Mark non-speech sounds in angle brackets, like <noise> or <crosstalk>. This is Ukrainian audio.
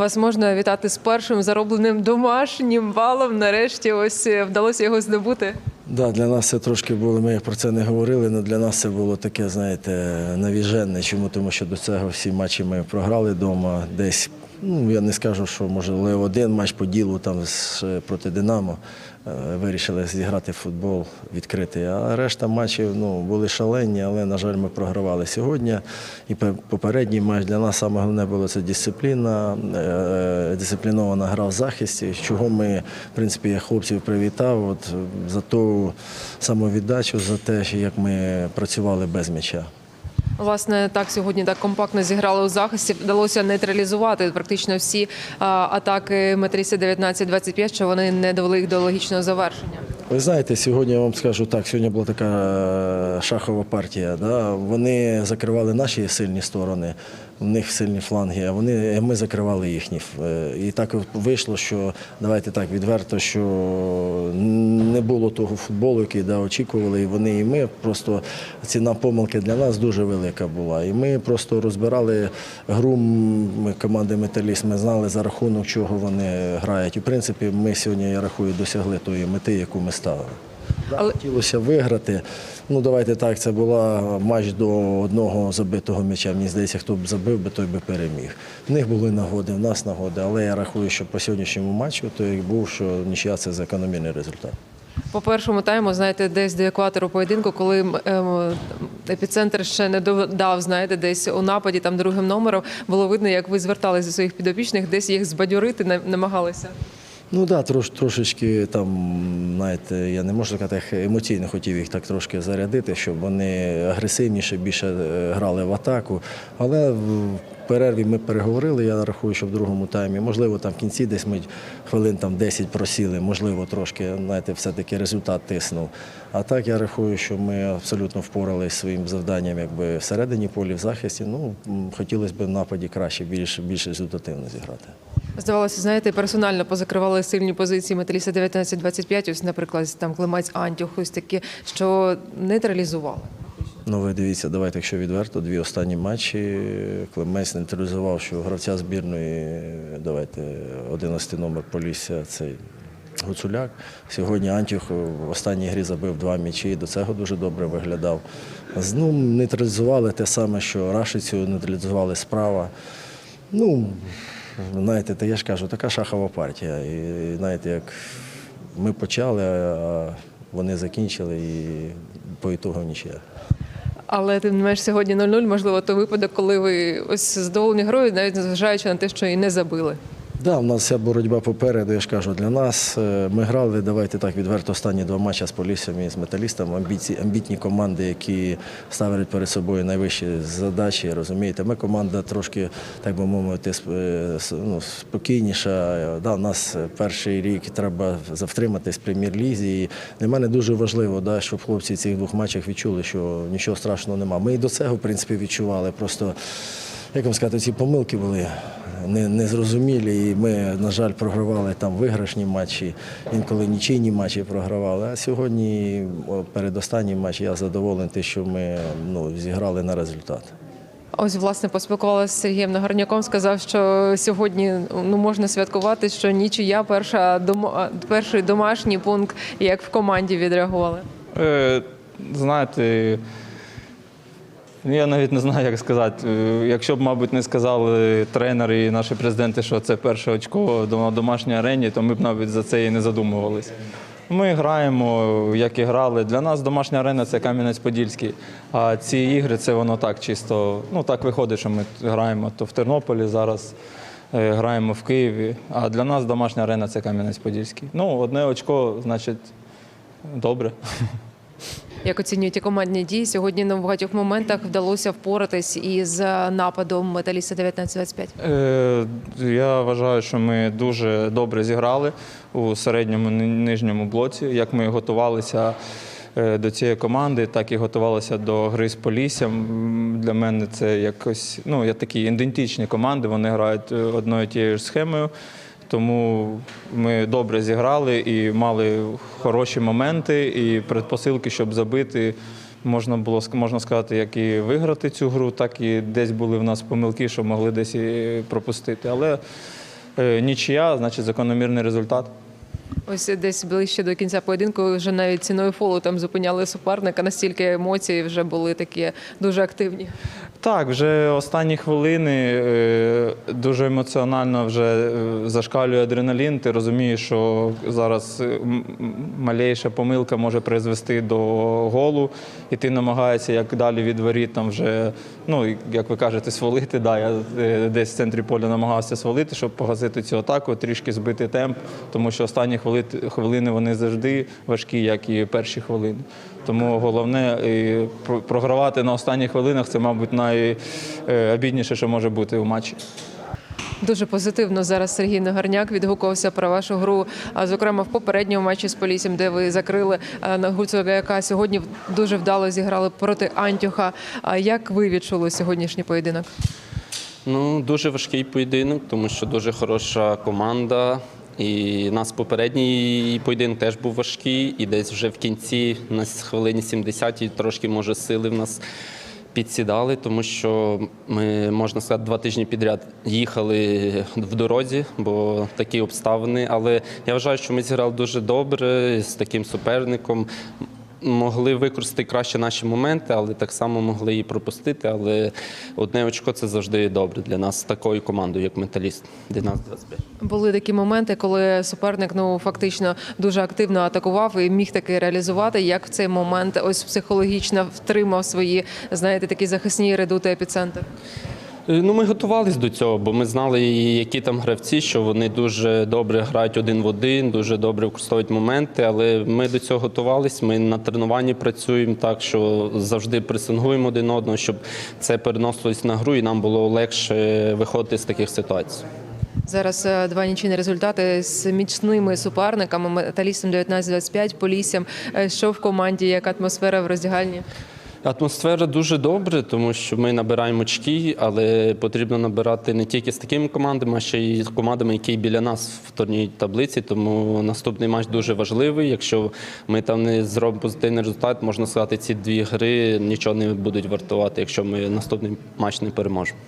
Вас можна вітати з першим заробленим домашнім балом. Нарешті ось е, вдалося його здобути. Да, для нас це трошки було, ми про це не говорили, але для нас це було таке, знаєте, навіженне. Чому? Тому що до цього всі матчі ми програли вдома. Десь, ну я не скажу, що можливо один матч по ділу там проти Динамо. е, Вирішили зіграти футбол відкритий. А решта матчів ну, були шалені, але, на жаль, ми програвали сьогодні. І попередній матч для нас саме головне було це дисципліна, е, дисциплінована гра в захисті, чого ми, в принципі, я хлопців привітав от, за ту самовіддачу, за те, як ми працювали без м'яча. Власне, так сьогодні так компактно зіграли у захисті. Вдалося нейтралізувати практично всі атаки Метрісі 19-25, що вони не довели їх до логічного завершення. Ви знаєте, сьогодні я вам скажу так, сьогодні була така е, шахова партія. Да? Вони закривали наші сильні сторони, в них сильні фланги, а вони, ми закривали їхні. Е, І так вийшло, що давайте так відверто, що не було того футболу, який да, очікували і вони, і ми. Просто ціна помилки для нас дуже велика була. І ми просто розбирали гру команди Металіст. Ми знали за рахунок чого вони грають. І в принципі, ми сьогодні, я рахую, досягли тої мети, яку ми ставили. Але- Хотілося виграти. Ну давайте так, це була матч до одного забитого м'яча. Мені здається, хто б забив би, той би переміг. В них були нагоди, в нас нагоди, але я рахую, що по сьогоднішньому матчу то як був, що нічия це закономірний результат. По першому тайму, знаєте, десь до екватору поєдинку, коли ем, епіцентр ще не додав, знаєте, десь у нападі там другим номером, було видно, як ви зверталися до своїх підопічних, десь їх збадьорити на- намагалися. Ну так, да, трош, трошечки там, знаєте, я не можу сказати, емоційно хотів їх так трошки зарядити, щоб вони агресивніше більше е, грали в атаку. Але в перерві ми переговорили, я рахую, що в другому таймі, можливо, там в кінці десь ми хвилин там 10 просіли, можливо, трошки, знаєте, все-таки результат тиснув. А так я рахую, що ми абсолютно впоралися своїм завданням якби всередині полі, в захисті. Ну, хотілося б в нападі краще, більш, більш результативно зіграти. Здавалося, знаєте, персонально позакривали сильні позиції металіста 19-25, ось, наприклад, там Климець Антюх, ось такі, що нейтралізували. Ну, ви дивіться, давайте, якщо відверто, дві останні матчі Клемець нейтралізував, що гравця збірної, давайте, 11 номер Полісся, цей Гуцуляк. Сьогодні Антюх в останній грі забив два м'ячі, до цього дуже добре виглядав. Ну, нейтралізували те саме, що Рашицю нейтралізували справа. Ну, знаєте, я ж кажу, така шахова партія. І знаєте, як ми почали, а вони закінчили і по ітогам нічия. Але тим не менш сьогодні 0-0, можливо, той випадок, коли ви ось задоволені грою, навіть незважаючи на те, що і не забили. Да, у нас вся боротьба попереду, я ж кажу, для нас. Е, Ми грали, давайте так, відверто останні два матчі з Поліссям і з металістом. Амбіці, амбітні команди, які ставлять перед собою найвищі задачі, розумієте. Ми команда трошки, так би мовити, е, ну, спокійніша. Да, у нас перший рік треба завтриматись в прем'єр-лізі. І для мене дуже важливо, да, щоб хлопці в цих двох матчах відчули, що нічого страшного немає. Ми і до цього, в принципі, відчували. Просто як вам сказати, ці помилки були незрозумілі. І ми, на жаль, програвали там виграшні матчі, інколи нічийні матчі програвали. А сьогодні, передостанній матч, я задоволений, те, що ми ну, зіграли на результат. Ось, власне, поспілкувалася з Сергієм Нагорняком, сказав, що сьогодні ну, можна святкувати, що нічия перша дома, перший домашній пункт, як в команді відреагували. Е, знаєте, я навіть не знаю, як сказати. Е, Якщо б, мабуть, не сказали тренери і наші президенти, що це перше очко на домашній арені, то ми б навіть за це і не задумувались. Ми граємо, як і грали. Для нас домашня арена це Кам'янець-Подільський. А ці ігри це воно так чисто. Ну так виходить, що ми граємо то в Тернополі зараз. е, Граємо в Києві, а для нас домашня арена це Кам'янець-Подільський. Ну, одне очко, значить, добре. <laughs> Як оцінюєте командні дії? Сьогодні на багатьох моментах вдалося впоратись із нападом металіста 19-25. Е, Я вважаю, що ми дуже добре зіграли у середньому нижньому блоці. Як ми готувалися е, до цієї команди, так і готувалися до гри з Поліссям. Для мене це якось ну, я такі ідентичні команди. Вони грають е, одною тією ж схемою. Тому ми добре зіграли і мали хороші моменти і предпосилки, щоб забити. Можна було можна сказати, як і виграти цю гру, так і десь були в нас помилки, що могли десь і пропустити. Але Е, Нічия, значить закономірний результат. Ось десь ближче до кінця поєдинку вже навіть ціною фолу там зупиняли суперника. Настільки емоції вже були такі дуже активні. Так, вже останні хвилини е, дуже емоціонально вже е, зашкалює адреналін. Ти розумієш, що зараз е, малейша помилка може призвести до голу, і ти намагаєшся як далі від воріт там вже, ну як ви кажете, свалити. Да, я десь в центрі поля намагався свалити, щоб погасити цю атаку, трішки збити темп, тому що останні хвилини вони завжди важкі, як і перші хвилини. Тому головне програвати на останніх хвилинах це, мабуть, найобідніше, що може бути у матчі. Дуже позитивно зараз Сергій Нагорняк відгукувався про вашу гру. Зокрема, в попередньому матчі з Поліссям, де ви закрили е, на Гуцуга, яка сьогодні дуже вдало зіграли проти Антюха. А як ви відчули сьогоднішній поєдинок? Ну, дуже важкий поєдинок, тому що дуже хороша команда. І нас попередній поєдинок теж був важкий, і десь вже в кінці, на хвилині 70 трошки може сили в нас підсідали, тому що ми, можна сказати, два тижні підряд їхали в дорозі, бо такі обставини. Але я вважаю, що ми зіграли дуже добре з таким суперником. Могли використати краще наші моменти, але так само могли і пропустити. Але одне очко це завжди добре для нас такою командою, як металіст 11-25. Були такі моменти, коли суперник ну фактично дуже активно атакував і міг таки реалізувати. Як в цей момент ось психологічно втримав свої, знаєте, такі захисні редути епіцентр? Е, Ну, ми готувалися до цього, бо ми знали, які там гравці, що вони дуже добре грають один в один, дуже добре використовують моменти. Але ми до цього готувалися. Ми на тренуванні працюємо так, що завжди пресингуємо один одного, щоб це переносилось на гру, і нам було легше виходити з таких ситуацій. Зараз е, два нічийні результати з міцними суперниками, металістом 19-25, поліссям. Е, Що в команді, як атмосфера в роздягальні? Атмосфера дуже добре, тому що ми набираємо очки, але потрібно набирати не тільки з такими командами, а ще й з командами, які біля нас в турнірній таблиці. Тому наступний матч дуже важливий. Якщо ми там не зробимо позитивний результат, можна сказати, ці дві гри нічого не будуть вартувати, якщо ми наступний матч не переможемо.